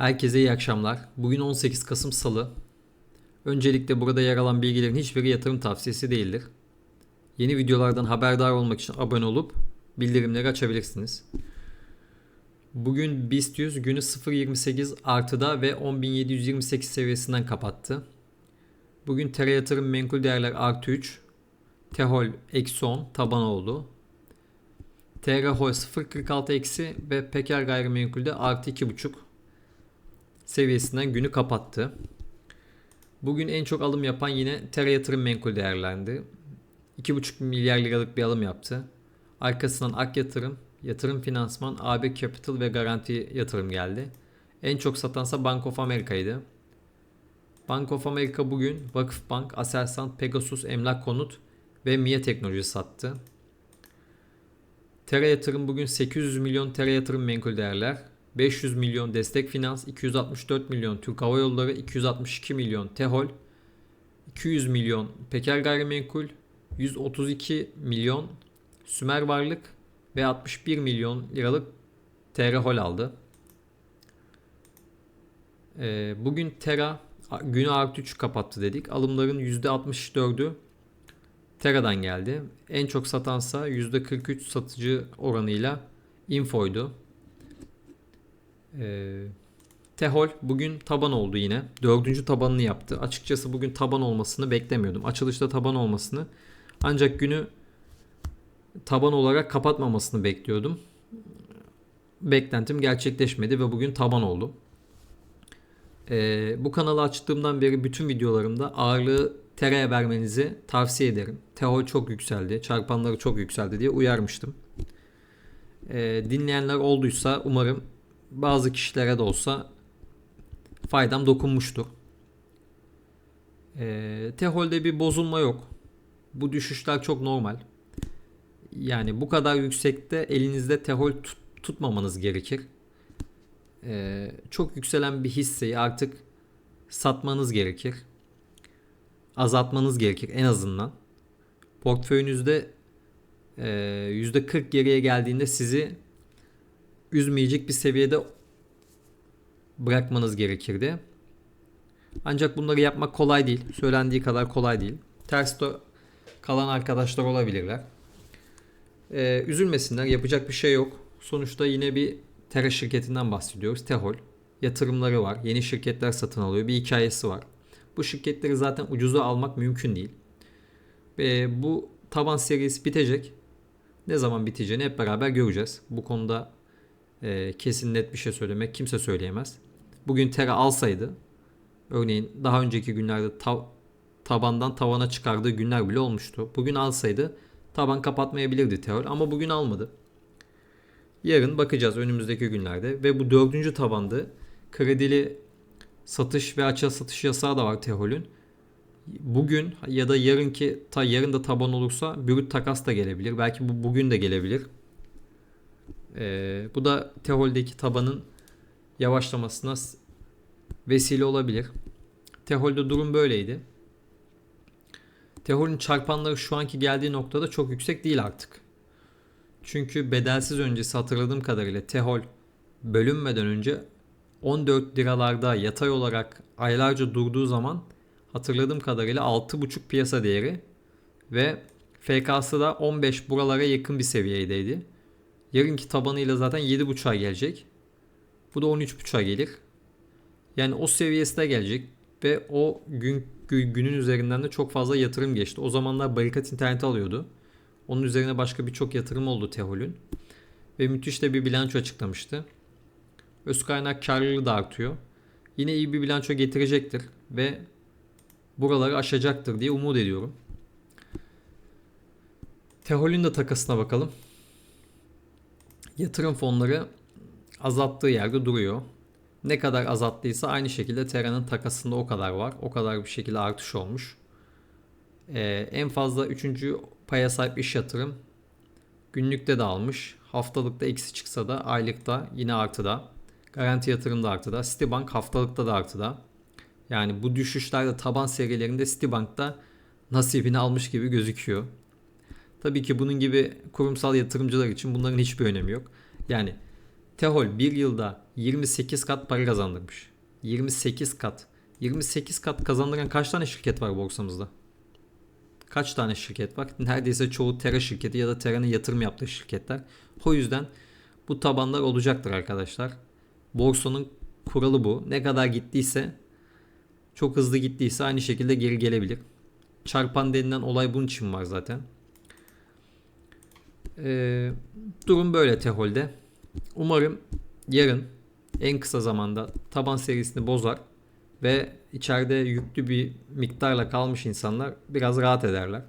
Herkese iyi akşamlar. Bugün 18 Kasım Salı. Öncelikle burada yer alan bilgilerin hiçbiri yatırım tavsiyesi değildir. Yeni videolardan haberdar olmak için abone olup bildirimleri açabilirsiniz. Bugün BIST 100 günü 0.28 artıda ve 10.728 seviyesinden kapattı. Bugün TR yatırım menkul değerler artı 3, TEHOL eksi 10 taban oldu. TR Hol 0.46 eksi ve Peker gayrimenkulde artı 2.5 seviyesinden günü kapattı. Bugün en çok alım yapan yine TR yatırım menkul değerlendi. 2,5 milyar liralık bir alım yaptı. Arkasından Ak Yatırım, Yatırım Finansman, AB Capital ve Garanti Yatırım geldi. En çok satansa Bank of America'ydı. Bank of America bugün Vakıfbank, Aselsan, Pegasus, Emlak Konut ve MIA Teknoloji sattı. TR yatırım bugün 800 milyon TR yatırım menkul değerler, 500 milyon destek finans, 264 milyon Türk Hava Yolları, 262 milyon TEHOL, 200 milyon Peker Gayrimenkul, 132 milyon Sümer Varlık ve 61 milyon liralık TR Hol aldı. Ee, bugün Tera günü artı 3 kapattı dedik. Alımların %64'ü Tera'dan geldi. En çok satansa %43 satıcı oranıyla Info'ydu. Ee, Tehol bugün taban oldu yine. Dördüncü tabanını yaptı. Açıkçası bugün taban olmasını beklemiyordum. Açılışta taban olmasını ancak günü taban olarak kapatmamasını bekliyordum. Beklentim gerçekleşmedi ve bugün taban oldu. Ee, bu kanalı açtığımdan beri bütün videolarımda ağırlığı TR'ye vermenizi tavsiye ederim. Tehol çok yükseldi, çarpanları çok yükseldi diye uyarmıştım. Ee, dinleyenler olduysa umarım bazı kişilere de olsa faydam dokunmuştur. Ee, Tehol'de bir bozulma yok. Bu düşüşler çok normal. Yani bu kadar yüksekte elinizde Tehol tut- tutmamanız gerekir. Ee, çok yükselen bir hisseyi artık satmanız gerekir. Azaltmanız gerekir en azından. Portföyünüzde e, %40 geriye geldiğinde sizi üzmeyecek bir seviyede bırakmanız gerekirdi. Ancak bunları yapmak kolay değil. Söylendiği kadar kolay değil. Ters de kalan arkadaşlar olabilirler. Ee, üzülmesinler. Yapacak bir şey yok. Sonuçta yine bir Tera şirketinden bahsediyoruz. Tehol. Yatırımları var. Yeni şirketler satın alıyor. Bir hikayesi var. Bu şirketleri zaten ucuza almak mümkün değil. Ve bu taban serisi bitecek. Ne zaman biteceğini hep beraber göreceğiz. Bu konuda e, kesin net bir şey söylemek kimse söyleyemez. Bugün Tera alsaydı örneğin daha önceki günlerde tav- tabandan tavana çıkardığı günler bile olmuştu. Bugün alsaydı taban kapatmayabilirdi Terol ama bugün almadı. Yarın bakacağız önümüzdeki günlerde ve bu dördüncü tabandı. Kredili satış ve açığa satış yasağı da var Tehol'ün. Bugün ya da yarınki ta yarın da taban olursa brüt takas da gelebilir. Belki bu bugün de gelebilir. Ee, bu da Tehol'deki tabanın yavaşlamasına vesile olabilir. Tehol'de durum böyleydi. Tehol'ün çarpanları şu anki geldiği noktada çok yüksek değil artık. Çünkü bedelsiz öncesi hatırladığım kadarıyla Tehol bölünmeden önce 14 liralarda yatay olarak aylarca durduğu zaman hatırladığım kadarıyla 6.5 piyasa değeri ve FK'sı da 15 buralara yakın bir seviyedeydi. Yarınki tabanıyla zaten 7.5'a gelecek. Bu da 13.5'a gelir. Yani o seviyesi de gelecek ve o gün gü- günün üzerinden de çok fazla yatırım geçti. O zamanlar barikat interneti alıyordu. Onun üzerine başka birçok yatırım oldu Tehol'ün. Ve müthiş de bir bilanço açıklamıştı. Öz kaynak karlılığı da artıyor. Yine iyi bir bilanço getirecektir ve buraları aşacaktır diye umut ediyorum. Tehol'ün de takasına bakalım. Yatırım fonları azalttığı yerde duruyor. Ne kadar azalttıysa aynı şekilde Tera'nın takasında o kadar var. O kadar bir şekilde artış olmuş. Ee, en fazla 3. paya sahip iş yatırım günlükte de almış. Haftalıkta eksi çıksa da aylıkta yine artıda. Garanti yatırım da artıda. Citibank haftalıkta da artıda. Yani bu düşüşlerde taban serilerinde Citibank'ta nasibini almış gibi gözüküyor. Tabii ki bunun gibi kurumsal yatırımcılar için bunların hiçbir önemi yok. Yani Tehol bir yılda 28 kat para kazandırmış. 28 kat. 28 kat kazandıran kaç tane şirket var borsamızda? Kaç tane şirket var? Neredeyse çoğu Tera şirketi ya da Tera'nın yatırım yaptığı şirketler. O yüzden bu tabanlar olacaktır arkadaşlar. Borsanın kuralı bu. Ne kadar gittiyse çok hızlı gittiyse aynı şekilde geri gelebilir. Çarpan denilen olay bunun için var zaten. Ee, durum böyle Tehol'de. Umarım yarın en kısa zamanda taban serisini bozar ve içeride yüklü bir miktarla kalmış insanlar biraz rahat ederler.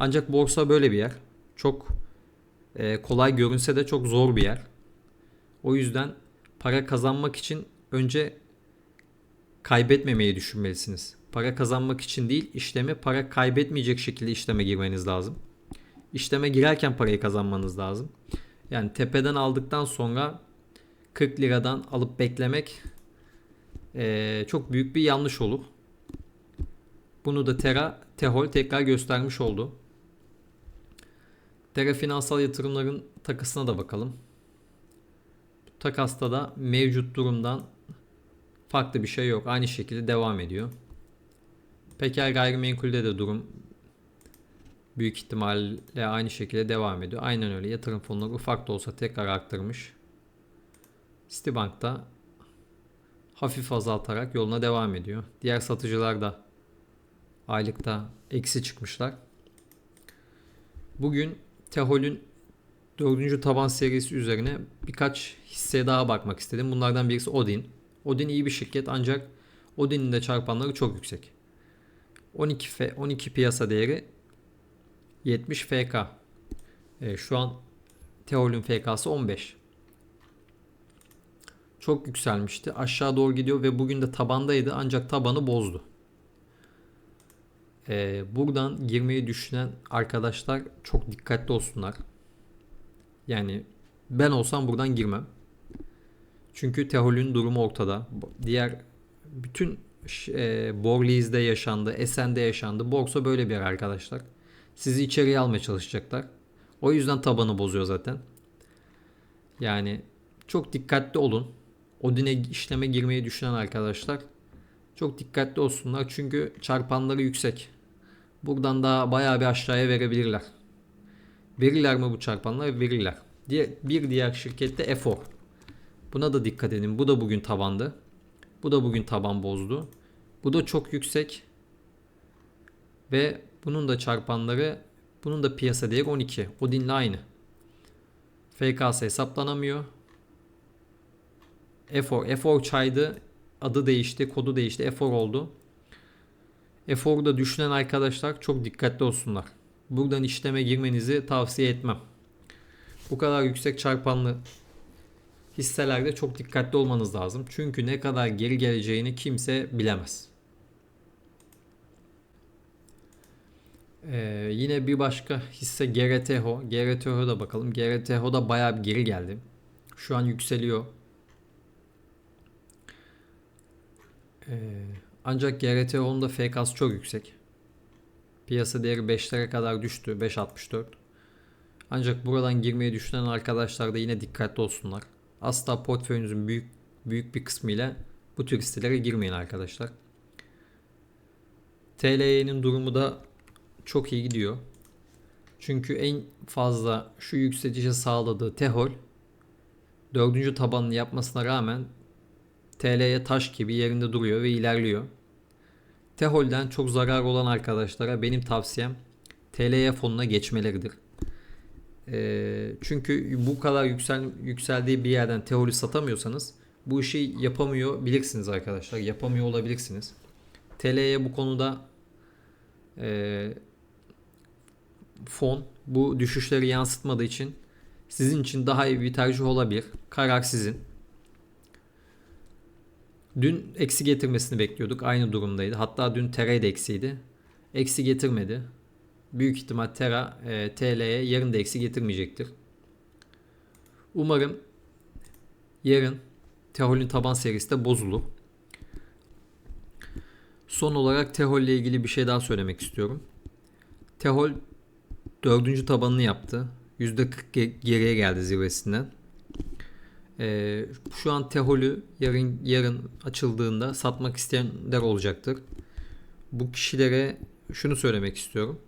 Ancak borsa böyle bir yer. Çok e, kolay görünse de çok zor bir yer. O yüzden para kazanmak için önce kaybetmemeyi düşünmelisiniz. Para kazanmak için değil, işleme para kaybetmeyecek şekilde işleme girmeniz lazım. İşleme girerken parayı kazanmanız lazım. Yani tepeden aldıktan sonra 40 liradan alıp beklemek eee, çok büyük bir yanlış olur. Bunu da Tera, Tehol tekrar göstermiş oldu. Tera finansal yatırımların takısına da bakalım. Takasta da mevcut durumdan farklı bir şey yok. Aynı şekilde devam ediyor. Peker gayrimenkulde de durum büyük ihtimalle aynı şekilde devam ediyor. Aynen öyle. Yatırım fonları ufak da olsa tekrar arttırmış. Citibank da hafif azaltarak yoluna devam ediyor. Diğer satıcılar da aylıkta eksi çıkmışlar. Bugün Tehol'ün dördüncü taban serisi üzerine birkaç hisseye daha bakmak istedim. Bunlardan birisi Odin. Odin iyi bir şirket ancak Odin'in de çarpanları çok yüksek. 12 F, 12 piyasa değeri 70 FK. E, şu an Tehol'ün FK'sı 15. Çok yükselmişti. Aşağı doğru gidiyor ve bugün de tabandaydı ancak tabanı bozdu. E, buradan girmeyi düşünen arkadaşlar çok dikkatli olsunlar. Yani ben olsam buradan girmem. Çünkü Tehol'ün durumu ortada. Diğer bütün e, Borli'de yaşandı, Esen'de yaşandı. Borsa böyle bir yer arkadaşlar. Sizi içeriye almaya çalışacaklar. O yüzden tabanı bozuyor zaten. Yani çok dikkatli olun. Odin'e işleme girmeyi düşünen arkadaşlar çok dikkatli olsunlar çünkü çarpanları yüksek. Buradan daha bayağı bir aşağıya verebilirler. Verirler mi bu çarpanlar? Verirler. Diğer, bir diğer şirkette Efor. Buna da dikkat edin. Bu da bugün tabandı. Bu da bugün taban bozdu. Bu da çok yüksek. Ve bunun da çarpanları bunun da piyasa değeri 12. Odin'le aynı. FKS hesaplanamıyor. Efor. Efor çaydı. Adı değişti. Kodu değişti. Efor oldu. Efor'u da düşünen arkadaşlar çok dikkatli olsunlar. Buradan işleme girmenizi tavsiye etmem. Bu kadar yüksek çarpanlı hisselerde çok dikkatli olmanız lazım. Çünkü ne kadar geri geleceğini kimse bilemez. Ee, yine bir başka hisse GRTHO. GRTHO da bakalım. GRTHO da bayağı bir geri geldi. Şu an yükseliyor. Ee, ancak GRTHO'nun da FK'sı çok yüksek. Piyasa değeri 5'lere kadar düştü. 5.64. Ancak buradan girmeyi düşünen arkadaşlar da yine dikkatli olsunlar. Asla portföyünüzün büyük büyük bir kısmıyla bu tür hisselere girmeyin arkadaşlar. TL'nin durumu da çok iyi gidiyor. Çünkü en fazla şu yükselişe sağladığı Tehol dördüncü tabanını yapmasına rağmen TL'ye taş gibi yerinde duruyor ve ilerliyor. Tehol'den çok zarar olan arkadaşlara benim tavsiyem TL'ye fonuna geçmeleridir. E, çünkü bu kadar yüksel, yükseldiği bir yerden teori satamıyorsanız bu işi yapamıyor bilirsiniz arkadaşlar. Yapamıyor olabilirsiniz. TL'ye bu konuda e, fon bu düşüşleri yansıtmadığı için sizin için daha iyi bir tercih olabilir. Karar sizin. Dün eksi getirmesini bekliyorduk. Aynı durumdaydı. Hatta dün TR de eksiydi. Eksi getirmedi. Büyük ihtimal Tera e, TL'ye yarın da eksi getirmeyecektir. Umarım yarın Tehol'ün taban serisi de bozulur. Son olarak Tehol ile ilgili bir şey daha söylemek istiyorum. Tehol dördüncü tabanını yaptı. %40 geriye geldi zirvesinden. Ee, şu an Tehol'ü yarın yarın açıldığında satmak isteyenler olacaktır. Bu kişilere şunu söylemek istiyorum.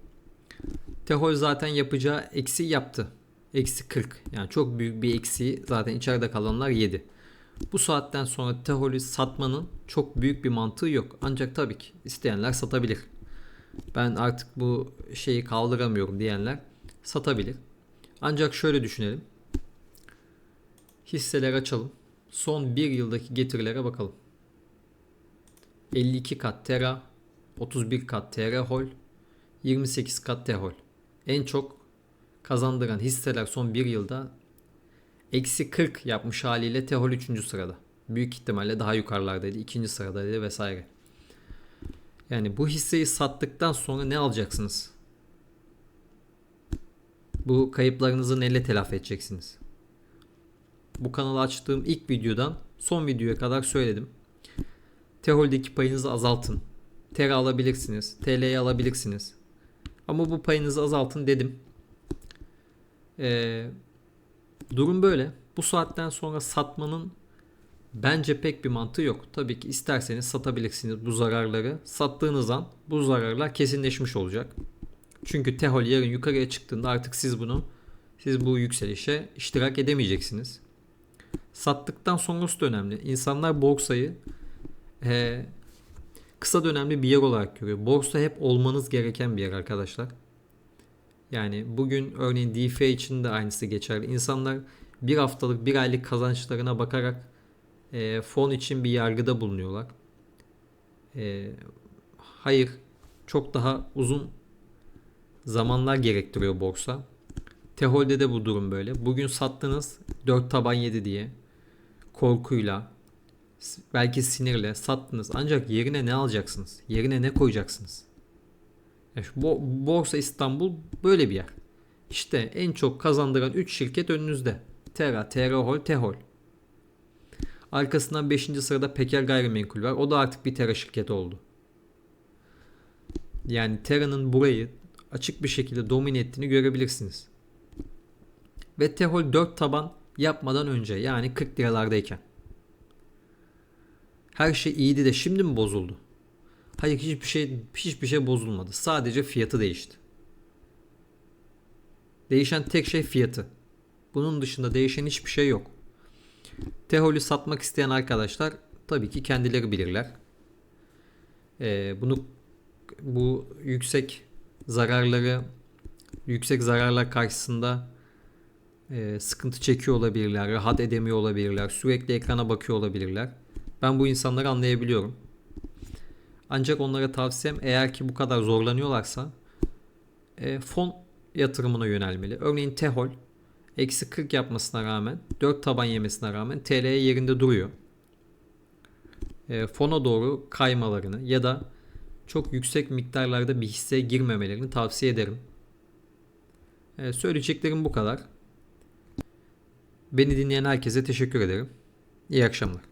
Tehol zaten yapacağı eksi yaptı. Eksi 40. Yani çok büyük bir eksiği zaten içeride kalanlar yedi. Bu saatten sonra Tehol'ü satmanın çok büyük bir mantığı yok. Ancak tabii ki isteyenler satabilir. Ben artık bu şeyi kaldıramıyorum diyenler satabilir. Ancak şöyle düşünelim. Hisseler açalım. Son bir yıldaki getirilere bakalım. 52 kat Tera, 31 kat TR Hol, 28 kat Tehol. En çok kazandıran hisseler son bir yılda eksi 40 yapmış haliyle Tehol 3. sırada. Büyük ihtimalle daha yukarılardaydı. 2. sıradaydı vesaire. Yani bu hisseyi sattıktan sonra ne alacaksınız? Bu kayıplarınızı neyle telafi edeceksiniz? Bu kanalı açtığım ilk videodan son videoya kadar söyledim. Tehol'deki payınızı azaltın. TR alabilirsiniz. TL'yi alabilirsiniz. Ama bu payınızı azaltın dedim. Ee, durum böyle. Bu saatten sonra satmanın bence pek bir mantığı yok. Tabii ki isterseniz satabilirsiniz bu zararları. Sattığınız an bu zararlar kesinleşmiş olacak. Çünkü Tehol yarın yukarıya çıktığında artık siz bunu siz bu yükselişe iştirak edemeyeceksiniz. Sattıktan sonrası da önemli. İnsanlar borsayı e, kısa dönemli bir yer olarak görüyor. Borsa hep olmanız gereken bir yer arkadaşlar. Yani bugün örneğin DeFi için de aynısı geçerli. İnsanlar bir haftalık bir aylık kazançlarına bakarak e, fon için bir yargıda bulunuyorlar. E, hayır çok daha uzun zamanlar gerektiriyor borsa. Tehol'de de bu durum böyle. Bugün sattınız 4 taban yedi diye korkuyla belki sinirle sattınız. Ancak yerine ne alacaksınız? Yerine ne koyacaksınız? Ya şu bo- Borsa İstanbul böyle bir yer. İşte en çok kazandıran 3 şirket önünüzde. Tera, Terahol, Tehol. Arkasından 5. sırada Peker Gayrimenkul var. O da artık bir Tera şirketi oldu. Yani Tera'nın burayı açık bir şekilde domine ettiğini görebilirsiniz. Ve Tehol 4 taban yapmadan önce yani 40 liralardayken. Her şey iyiydi de şimdi mi bozuldu? Hayır hiçbir şey hiçbir şey bozulmadı. Sadece fiyatı değişti. Değişen tek şey fiyatı. Bunun dışında değişen hiçbir şey yok. Tehol'ü satmak isteyen arkadaşlar tabii ki kendileri bilirler. Ee, bunu bu yüksek zararları yüksek zararlar karşısında e, sıkıntı çekiyor olabilirler, rahat edemiyor olabilirler, sürekli ekrana bakıyor olabilirler. Ben bu insanları anlayabiliyorum. Ancak onlara tavsiyem eğer ki bu kadar zorlanıyorlarsa e, fon yatırımına yönelmeli. Örneğin Tehol eksi 40 yapmasına rağmen 4 taban yemesine rağmen TL'ye yerinde duruyor. E, fona doğru kaymalarını ya da çok yüksek miktarlarda bir hisseye girmemelerini tavsiye ederim. E, söyleyeceklerim bu kadar. Beni dinleyen herkese teşekkür ederim. İyi akşamlar.